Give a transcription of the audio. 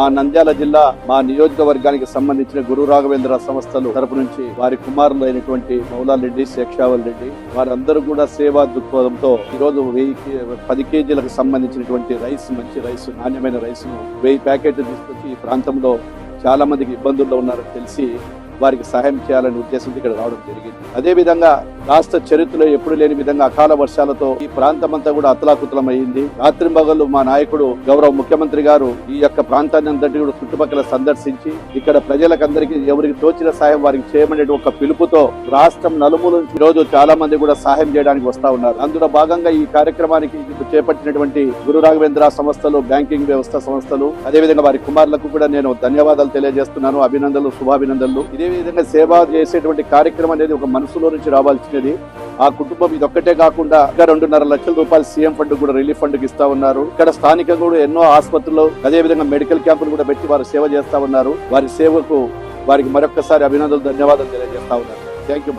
మా నంద్యాల జిల్లా మా నియోజకవర్గానికి సంబంధించిన గురు రాఘవేంద్ర సంస్థలు తరపు నుంచి వారి కుమారులు అయినటువంటి మౌలాల్ రెడ్డి శేక్షావల్ రెడ్డి వారందరూ కూడా సేవా దృక్పథంతో ఈరోజు వెయ్యి పది కేజీలకు సంబంధించినటువంటి రైస్ మంచి రైస్ నాణ్యమైన రైస్ వెయ్యి ప్యాకెట్లు తీసుకొచ్చి ఈ ప్రాంతంలో చాలా మందికి ఇబ్బందుల్లో ఉన్నారని తెలిసి వారికి సహాయం చేయాలనే ఉద్దేశంతో ఇక్కడ రావడం జరిగింది. అదేవిధంగా రాష్ట్ర చరిత్రలో ఎప్పుడు లేని విధంగా అకాల వర్షాలతో ఈ ప్రాంతం అంతా కూడా అతలాకుతలమైంది అయింది రాత్రింబగళ్ళు మా నాయకుడు గౌరవ ముఖ్యమంత్రి గారు ఈ యొక్క ప్రాంతాన్ని అంతటి కూడా చుట్టుపక్కల సందర్శించి ఇక్కడ ప్రజలకందరికీ ఎవరికి తోచిన సాయం వారికి చేయమనే ఒక పిలుపుతో రాష్ట్రం నలుమూల నుంచి ఈ రోజు చాలా మంది కూడా సహాయం చేయడానికి వస్తా ఉన్నారు. అందులో భాగంగా ఈ కార్యక్రమానికి చేపట్టినటువంటి గురు రాఘవేంద్ర సంస్థలు బ్యాంకింగ్ వ్యవస్థ సంస్థలు అదేవిధంగా వారి కుమారులకు కూడా నేను ధన్యవాదాలు తెలియజేస్తున్నాను అభినందనలు శుభాభినందనలు. ఇదే విధంగా సేవ చేసేటువంటి కార్యక్రమం అనేది ఒక మనసులో నుంచి రావాల్సినది ఆ కుటుంబం ఇదొక్కటే కాకుండా ఇంకా రెండున్నర లక్షల రూపాయలు సీఎం ఫండ్ కూడా రిలీఫ్ ఫండ్ ఇస్తా ఉన్నారు. ఇక్కడ స్థానికంగా కూడా ఎన్నో ఆసుపత్రులు అదే విధంగా మెడికల్ క్యాంపులు కూడా పెట్టి వారు సేవ చేస్తా ఉన్నారు. వారి సేవకు వారికి మరొక్కసారి అభినందనలు ధన్యవాదాలు తెలియజేస్తా ఉన్నారు. Thank you